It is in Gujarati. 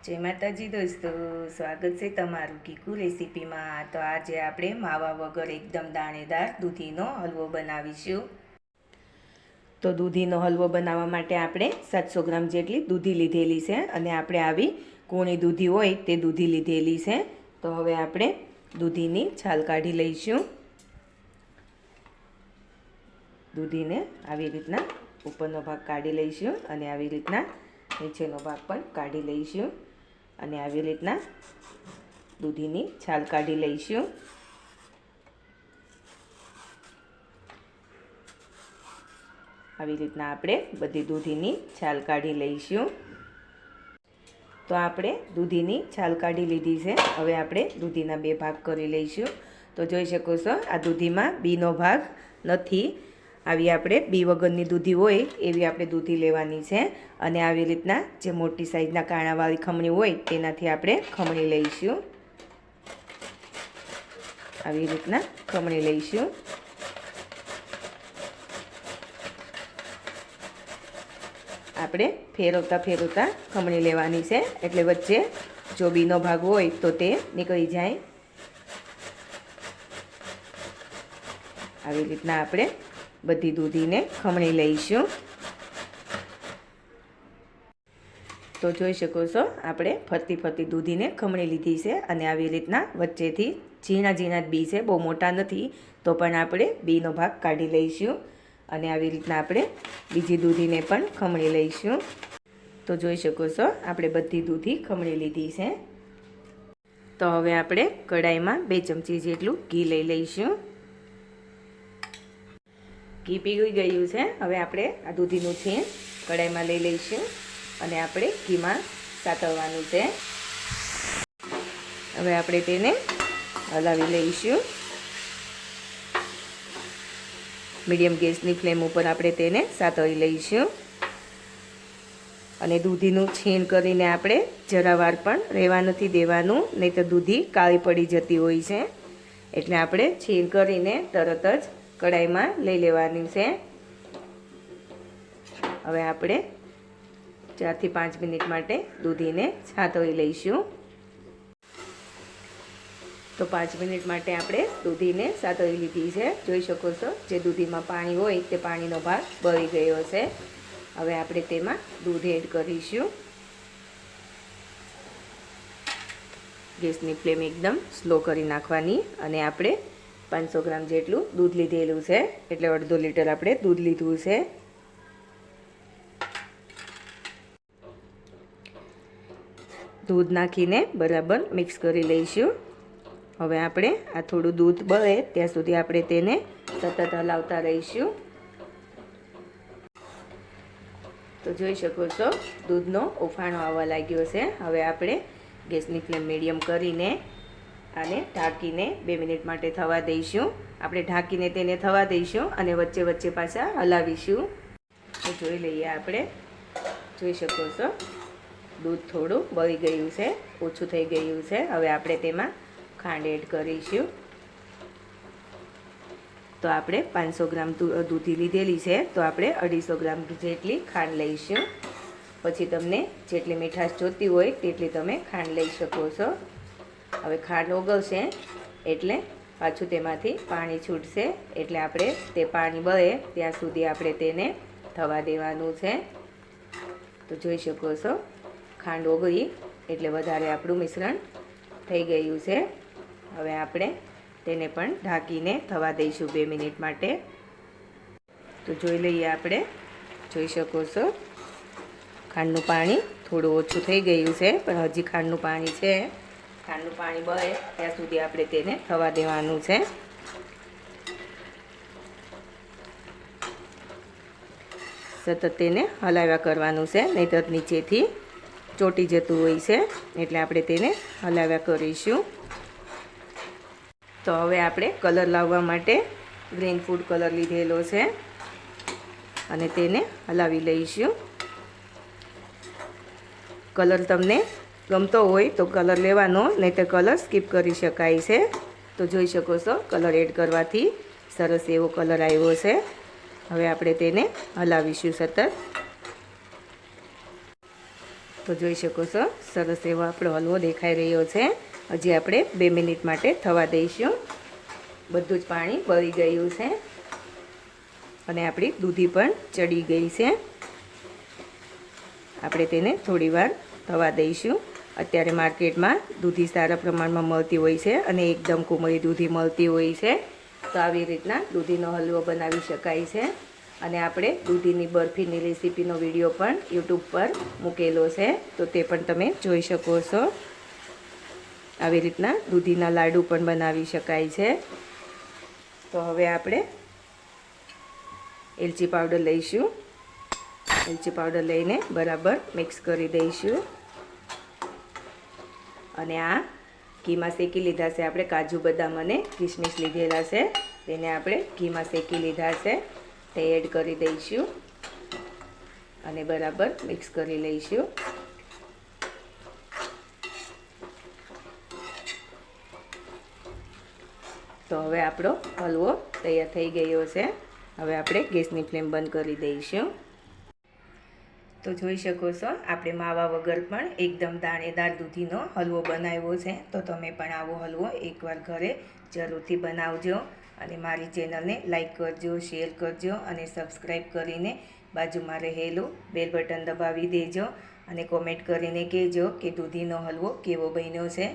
જય માતાજી દોસ્તો, સ્વાગત છે તમારું કીકુ રેસીપીમાં. તો આજે આપણે માવા વગર એકદમ દાણેદાર દૂધીનો હલવો બનાવીશું. તો દૂધીનો હલવો બનાવવા માટે આપણે સાતસો ગ્રામ જેટલી દૂધી લીધેલી છે અને આપણે આવી કૂણી દૂધી હોય તે દૂધી લીધેલી છે. તો હવે આપણે દૂધીની છાલ કાઢી લઈશું. દૂધીને આવી રીતના ઉપરનો ભાગ કાઢી લઈશું અને આવી રીતના નીચેનો ભાગ પણ કાઢી લઈશું. અને આવી રીતના દૂધીની છાલ કાઢી લઈશું. આવી રીતના આપણે બધી દૂધીની છાલ કાઢી લઈશું. તો આપણે દૂધીની છાલ કાઢી લીધી છે. હવે આપણે દૂધીના બે ભાગ કરી લઈશું. તો જોઈ શકો છો, આ દૂધીમાં બીનો ભાગ નથી. આવી આપણે બી વગરની દૂધી હોય એવી આપણે દૂધી લેવાની છે. અને આવી રીતના જે મોટી સાઈઝના કાણાવાળી ખમણી હોય તેનાથી આપણે ખમણી લઈશું. આવી રીતના ખમણી લઈશું. આપણે ફેરવતા ફેરવતા ખમણી લેવાની છે. એટલે વચ્ચે જો બીનો ભાગ હોય તો તે નીકળી જાય. આવી રીતના આપણે બધી દૂધીને ખમણી લઈશું. તો જોઈ શકો છો, આપણે ફરતી ફરતી દૂધીને ખમણી લીધી છે અને આવી રીતના વચ્ચેથી ઝીણા ઝીણા બી છે, બહુ મોટા નથી, તો પણ આપણે બીનો ભાગ કાઢી લઈશું અને આવી રીતના આપણે બીજી દૂધીને પણ ખમણી લઈશું. તો જોઈ શકો છો, આપણે બધી દૂધી ખમણી લીધી છે. તો હવે આપણે કઢાઈમાં બે ચમચી જેટલું ઘી લઈ લઈશું. ઘી પીગળી ગયું છે. હવે આપણે આ દૂધીનું છીણ કઢાઈમાં લઈ લઈશું અને આપણે ઘીમાં સાતવવાનું છે. હવે આપણે તેને હલાવી લઈશું. મીડિયમ ગેસની ફ્લેમ ઉપર આપણે તેને સાતવી લઈશું. અને દૂધીનું છીણ કરીને આપણે જરાવાર પણ રહેવા નથી દેવાનું, નહીં તો દૂધી કાળી પડી જતી હોય છે. એટલે આપણે છીણ કરીને તરત જ કઢાઈમાં લઈ લેવાની છે. હવે આપણે ચારથી પાંચ મિનિટ માટે દૂધીને છાતોઈ લઈશું. તો પાંચ મિનિટ માટે આપણે દૂધીને સાતવી લીધી છે. જોઈ શકો છો, જે દૂધીમાં પાણી હોય તે પાણીનો ભાગ બળી ગયો છે. હવે આપણે તેમાં દૂધ એડ કરીશું. ગેસની ફ્લેમ એકદમ સ્લો કરી નાખવાની અને આપણે પાંચસો ગ્રામ જેટલું દૂધ લીધેલું છે. એટલે અડધો લીટર આપણે દૂધ લીધું છે. દૂધ નાખીને બરાબર મિક્સ કરી લઈશું. હવે આપણે આ થોડું દૂધ બળે ત્યાં સુધી આપણે તેને સતત હલાવતા રહીશું. તો જોઈ શકો છો, દૂધનો ઉફાણો આવવા લાગ્યો છે. હવે આપણે ગેસની ફ્લેમ મીડિયમ કરીને આને ઢાંકીને બે મિનિટ માટે થવા દઈશું. આપણે ઢાંકીને તેને થવા દઈશું અને વચ્ચે વચ્ચે પાછા હલાવીશું. તો જોઈ લઈએ આપણે. જોઈ શકો છો. દૂધ થોડું બળી ગયું છે, ઓછું થઈ ગયું છે. હવે આપણે તેમાં ખાંડ એડ કરીશું. તો આપણે પાંચસો ગ્રામ દૂધી લીધેલી છે. તો આપણે અઢીસો ગ્રામ જેટલી ખાંડ લઈશું. પછી તમને જેટલી મીઠાશ જોતી હોય તેટલી તમે ખાંડ લઈ શકો છો. હવે ખાંડ ઓગળશે, એટલે પાછું તેમાંથી પાણી છૂટશે, એટલે આપણે તે પાણી બળે ત્યાં સુધી આપણે તેને થવા દેવાનું છે. તો જોઈ શકો છો, ખાંડ ઓગળી, એટલે વધારે આપણું મિશ્રણ થઈ ગયું છે. હવે આપણે તેને પણ ઢાંકીને થવા દઈશું બે મિનિટ માટે. તો જોઈ લઈએ આપણે, જોઈ શકો છો, ખાંડનું પાણી થોડું ઓછું થઈ ગયું છે, પણ હજી ખાંડનું પાણી છે. ખાંડનું પાણી બળે ત્યાં સુધી આપણે તેને થવા દેવાનું છે. સતત તેને હલાવ્યા કરવાનું છે, નહીંતર નીચેથી ચોટી જતું હોય છે, એટલે આપણે તેને હલાવ્યા કરીશું. તો હવે આપણે કલર લાવવા માટે ગ્રીન ફૂડ કલર લીધેલો છે, અને તેને હલાવી લઈશું. કલર તમને ગમતો હોય તો કલર લેવાનો નહીં તો કલર સ્કીપ કરી શકાય છે. તો જોઈ શકો છો, કલર એડ કરવાથી સરસ એવો કલર આવ્યો છે. હવે આપણે તેને હલાવીશું સતત. તો જોઈ શકો છો, સરસ એવો આપણો હલવો દેખાઈ રહ્યો છે. હજી આપણે બે મિનિટ માટે થવા દઈશું. બધું જ પાણી બળી ગયું છે. અને આપણી દૂધી પણ ચડી ગઈ છે. આપણે તેને થોડીવાર થવા દઈશું. અત્યારે માર્કેટમાં દૂધી સારા પ્રમાણમાં મળતી હોય છે અને એકદમ કુમળી દૂધી મળતી હોય છે. તો આવી રીતના દૂધીનો હલવો બનાવી શકાય છે. અને આપણે દૂધીની બરફીની રેસીપીનો વીડિયો પણ યુટ્યુબ પર મૂકેલો છે. તો તે પણ તમે જોઈ શકો છો. આવી રીતના દૂધીના લાડુ પણ બનાવી શકાય છે. તો હવે આપણે એલચી પાવડર લઈશું. એલચી પાવડર લઈને બરાબર મિક્સ કરી દઈશું. અને આ ઘીમાં શેકી લીધા છે. આપણે કાજુ બદામ અને કિસમિસ લીધેલા છે. તેને આપણે ઘીમાં શેકી લીધા છે. તે એડ કરી દઈશું. અને બરાબર મિક્સ કરી લઈશું. તો હવે આપણો હલવો તૈયાર થઈ ગયો છે. હવે આપણે ગેસની ફ્લેમ બંધ કરી દઈશું. તો જોઈ શકો છો, આપણે માવા વગર પણ એકદમ દાણેદાર દૂધીનો હલવો બનાવ્યો છે. તો તમે પણ આવો હલવો, એકવાર ઘરે જરૂરથી બનાવજો અને મારી ચેનલને લાઈક કરજો, શેર કરજો અને સબસ્ક્રાઈબ કરીને બાજુમાં રહેલું બેલ બટન દબાવી દેજો અને કોમેન્ટ કરીને કહેજો કે દૂધીનો હલવો કેવો બન્યો છે.